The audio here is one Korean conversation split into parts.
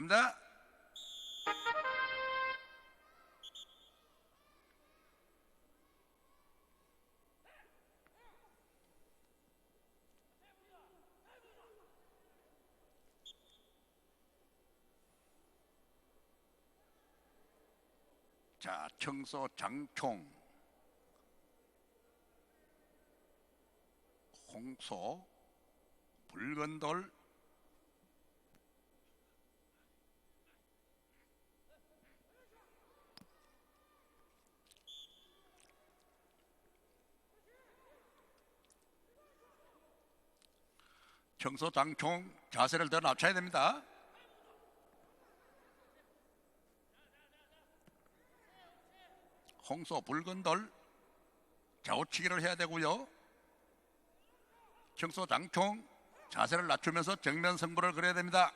갑니다. 자, 청소 장총, 홍소, 붉은 돌, 청소 장총 자세를 더 낮춰야 됩니다. 홍소 붉은 돌 좌우치기를 해야 되고요. 청소 장총 자세를 낮추면서 정면 승부를 그려야 됩니다.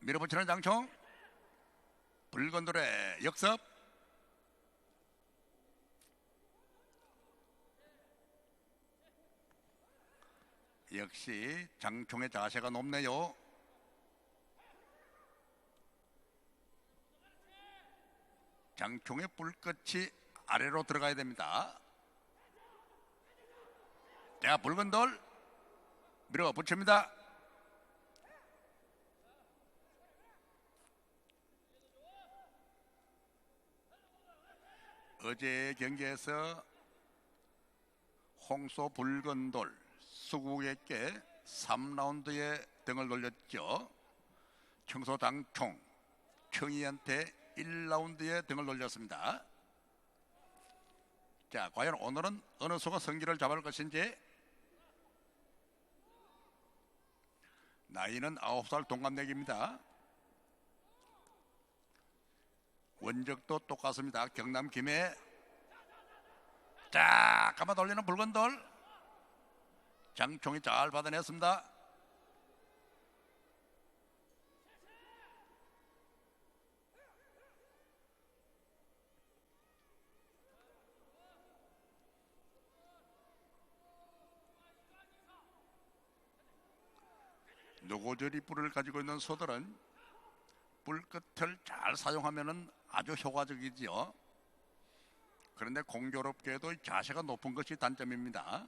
밀어붙이는 장총 붉은 돌의 역습 역시 장총의 자세가 높네요. 장총의 불끝이 아래로 들어가야 됩니다. 자, 붉은 돌 밀어 붙입니다. 어제 경기에서 홍소 붉은 돌 수국에게 3라운드에 등을 돌렸죠. 청소장총 청이한테 1라운드에 등을 돌렸습니다. 자, 과연 오늘은 어느 수가 성기를 잡을 것인지 나이는 9살 동갑내기입니다. 원적도 똑같습니다. 경남 김해 자, 감아 돌리는 붉은 돌 장총이 잘 받아냈습니다. 노고저리 뿔을 가지고 있는 소들은 뿔 끝을 잘 사용하면 아주 효과적이지요. 그런데 공교롭게도 자세가 높은 것이 단점입니다.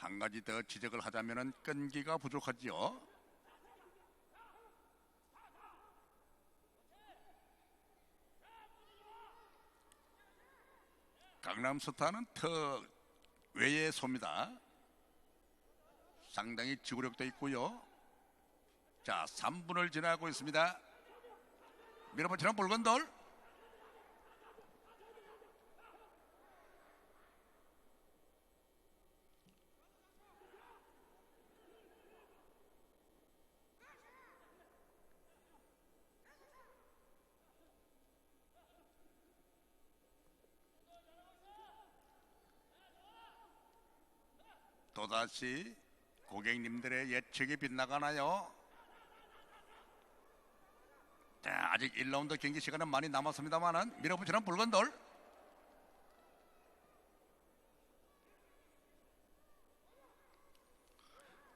한 가지 더 지적을 하자면 끈기가 부족하지요. 강남스타는 더 외의 소입니다. 상당히 지구력도 있고요. 자, 3분을 지나고 있습니다. 밀어붙이는 붉은 돌. 또다시 고객님들의 예측이 빗나가나요? 자, 아직 1라운드 경기 시간은 많이 남았습니다만은 밀어붙이는 붉은 돌.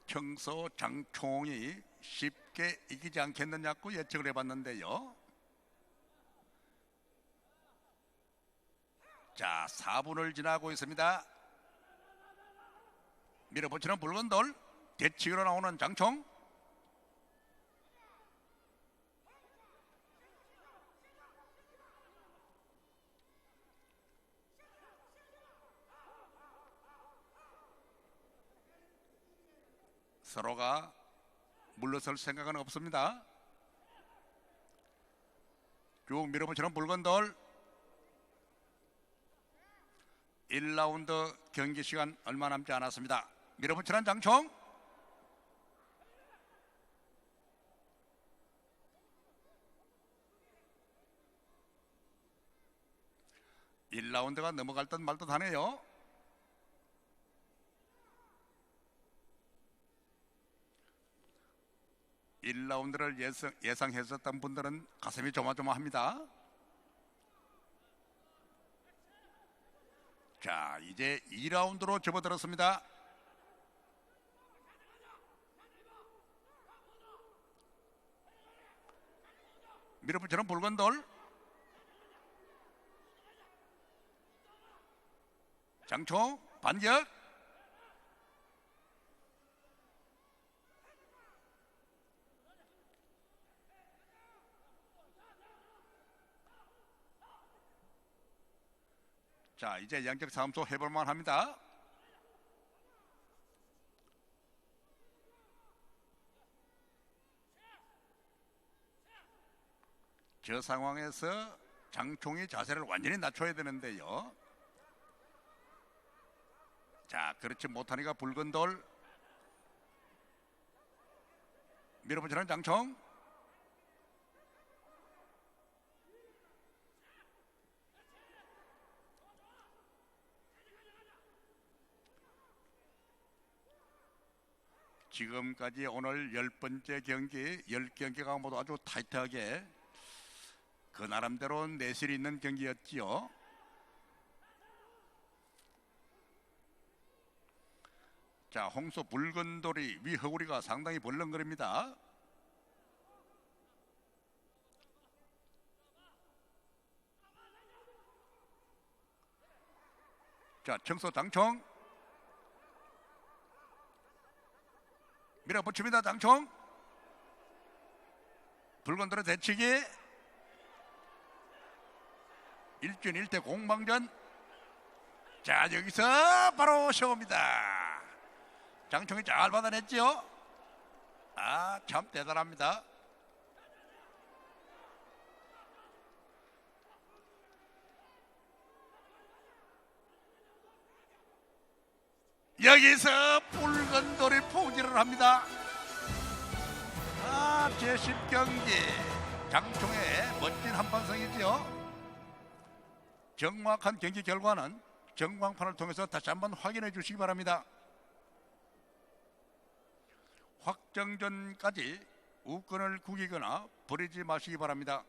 청소 장총이 쉽게 이기지 않겠느냐고 예측을 해봤는데요. 자, 4분을 지나고 있습니다. 밀어붙이는 붉은 돌. 대치기로 나오는 장총. 서로가 물러설 생각은 없습니다. 쭉 밀어붙이는 붉은 돌. 1라운드 경기 시간 얼마 남지 않았습니다. 밀어붙이는 장총. (1라운드가) 넘어갈 듯 말 듯 하네요 (1라운드를) 예상, 예상했었던 분들은 가슴이 조마조마합니다 자, 이제 2라운드로 접어들었습니다. 밀어붙이는 붉은 돌. 장총 반격. 자, 이제 양적 사무소 해볼만 합니다. 저 상황에서 장총이 자세를 완전히 낮춰야 되는데요. 자, 그렇지 못하니까 붉은 돌 밀어붙이는 장총. 지금까지 오늘 열 번째 경기, 열 경기가 모두 아주 타이트하게 그 나름대로 내실 있는 경기였지요. 자, 홍수 붉은 돌이 위 허구리가 상당히 벌렁거립니다. 자, 청소 장총 밀어붙입니다. 장총 붉은 돌의 대치기 일준 일대 공방전. 자 여기서 바로 쇼입니다. 장총이 잘 받아냈지요? 아 참 대단합니다. 여기서 붉은 돌이 포기를 합니다. 아 제10경기. 장총의 멋진 한판성이지요 정확한 경기 결과는 전광판을 통해서 다시 한번 확인해 주시기 바랍니다. 확정전까지 우권을 구기거나 버리지 마시기 바랍니다.